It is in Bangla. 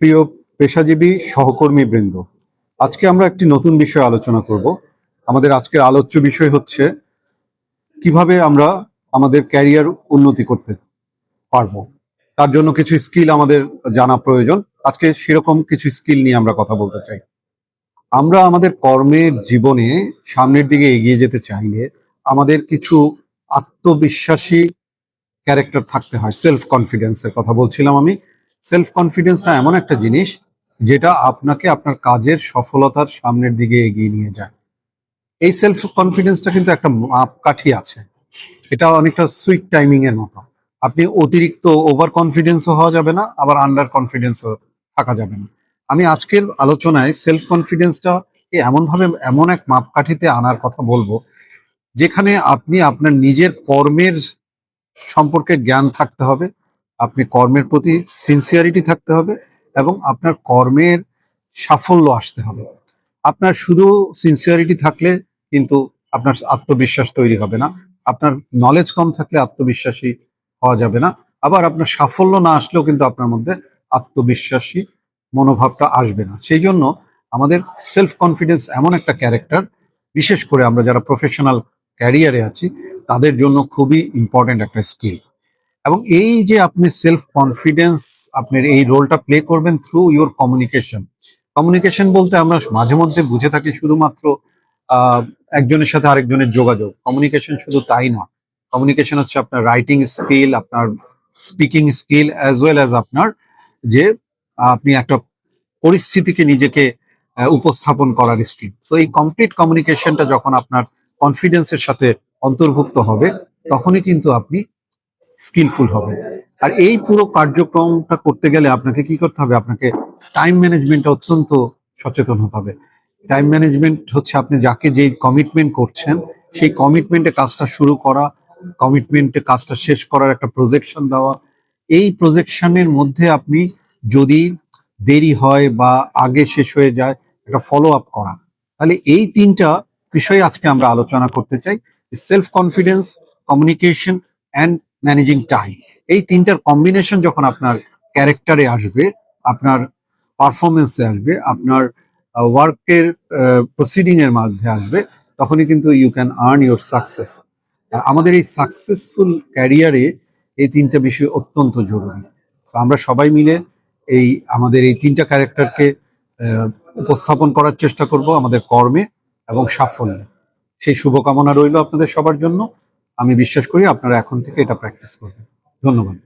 প্রিয় পেশাজীবী সহকর্মী বৃন্দ, আজকে আমরা একটি নতুন বিষয়ে আলোচনা করব। আমাদের আজকের আলোচ্য বিষয় হচ্ছে, কীভাবে আমরা আমাদের ক্যারিয়ার উন্নতি করতে পারব। তার জন্য কিছু স্কিল আমাদের জানা প্রয়োজন। আজকে সেরকম কিছু স্কিল নিয়ে আমরা কথা বলতে চাই। আমরা আমাদের কর্মের জীবনে সামনের দিকে এগিয়ে যেতে চাইলে আমাদের কিছু আত্মবিশ্বাসী ক্যারেক্টার থাকতে হয়, সেলফ কনফিডেন্সের কথা বলছিলাম আমি। সেলফ কনফিডেন্সটা এমন একটা জিনিস যেটা আপনাকে আপনার কাজের সফলতার সামনের দিকে এগিয়ে নিয়ে যায়। এই সেলফ কনফিডেন্সটা কিন্তু একটা মাপকাঠি আছে। এটা অনেকটা সুইট টাইমিং এর মতো। আপনি অতিরিক্ত ওভার কনফিডেন্সও হওয়া যাবে না, আবার আন্ডার কনফিডেন্সও থাকা যাবে না। আমি আজকের আলোচনায় সেলফ কনফিডেন্সটা এমনভাবে, এমন এক মাপকাঠিতে আনার কথা বলব, যেখানে আপনি আপনার নিজের কর্মের সম্পর্কে জ্ঞান থাকতে হবে আপনি কর্মের প্রতি সিনসিয়ারিটি থাকতে হবে এবং আপনার কর্মের সাফল্য আসতে হবে। আপনার শুধু সিনসিয়ারিটি থাকলে কিন্তু আপনার আত্মবিশ্বাস তৈরি হবে না। আপনার নলেজ কম থাকলে আত্মবিশ্বাসী হওয়া যাবে না। আবার আপনার সাফল্য না আসলেও কিন্তু আপনার মধ্যে আত্মবিশ্বাসী মনোভাবটা আসবে না। সেই জন্য আমাদের সেলফ কনফিডেন্স এমন একটা ক্যারেক্টার বিশেষ করে আমরা যারা প্রফেশনাল ক্যারিয়ারে আছি, তাদের জন্য খুবই ইম্পর্ট্যান্ট একটা স্কিল এবং এই যে আপনি সেলফ কনফিডেন্স আপনার এই রোলটা প্লে করবেন থ্রু ইওর কমিউনিকেশন কমিউনিকেশন বলতে আমরা মাঝে মধ্যে বুঝে থাকি শুধুমাত্র একজনের সাথে আরেকজনের যোগাযোগ। কমিউনিকেশন শুধু তাই না। কমিউনিকেশন হচ্ছে আপনার রাইটিং স্কিল আপনার speaking skill as well as আপনার যে, আপনি একটা পরিস্থিতিকে নিজেকে উপস্থাপন করার স্কিল সো এই কমপ্লিট কমিউনিকেশনটা যখন আপনার কনফিডেন্সের সাথে অন্তর্ভুক্ত হবে, তখনই কিন্তু আপনি স্কিলফুল হবে। আর এই পুরো কার্যক্রমটা করতে গেলে আপনাকে কি করতে হবে? আপনাকে টাইম ম্যানেজমেন্ট অত্যন্ত সচেতন হতে হবে। টাইম ম্যানেজমেন্ট হচ্ছে আপনি যাকে যে কমিটমেন্ট করছেন, সেই কমিটমেন্টে কাজটা শুরু করা কমিটমেন্টে কাজটা শেষ করার একটা প্রজেকশন দেওয়া। এই প্রজেকশনের মধ্যে আপনি যদি দেরি হয় বা আগে শেষ হয়ে যায়, একটা ফলো আপ করা। তাহলে এই তিনটা বিষয় আজকে আমরা আলোচনা করতে চাই। Self confidence communication and managing time এই তিনটার কম্বিনেশন যখন আপনার ক্যারেক্টারে আসবে, আপনার পারফরমেন্সে আসবে, আপনার ওয়ার্কের প্রসিডিং এর মধ্যে আসবে, তখনই কিন্তু you can earn your success আমাদের এই সাকসেসফুল ক্যারিয়ারে এই তিনটা বিষয় অত্যন্ত জরুরি। তো আমরা সবাই মিলে এই, আমাদের এই তিনটা ক্যারেক্টারকে উপস্থাপন করার চেষ্টা করব আমাদের কর্মে এবং সাফল্যে। সেই শুভকামনা রইল আপনাদের সবার জন্য। আমি বিশ্বাস করি আপনারা এখন থেকে এটা প্র্যাকটিস করবেন। ধন্যবাদ।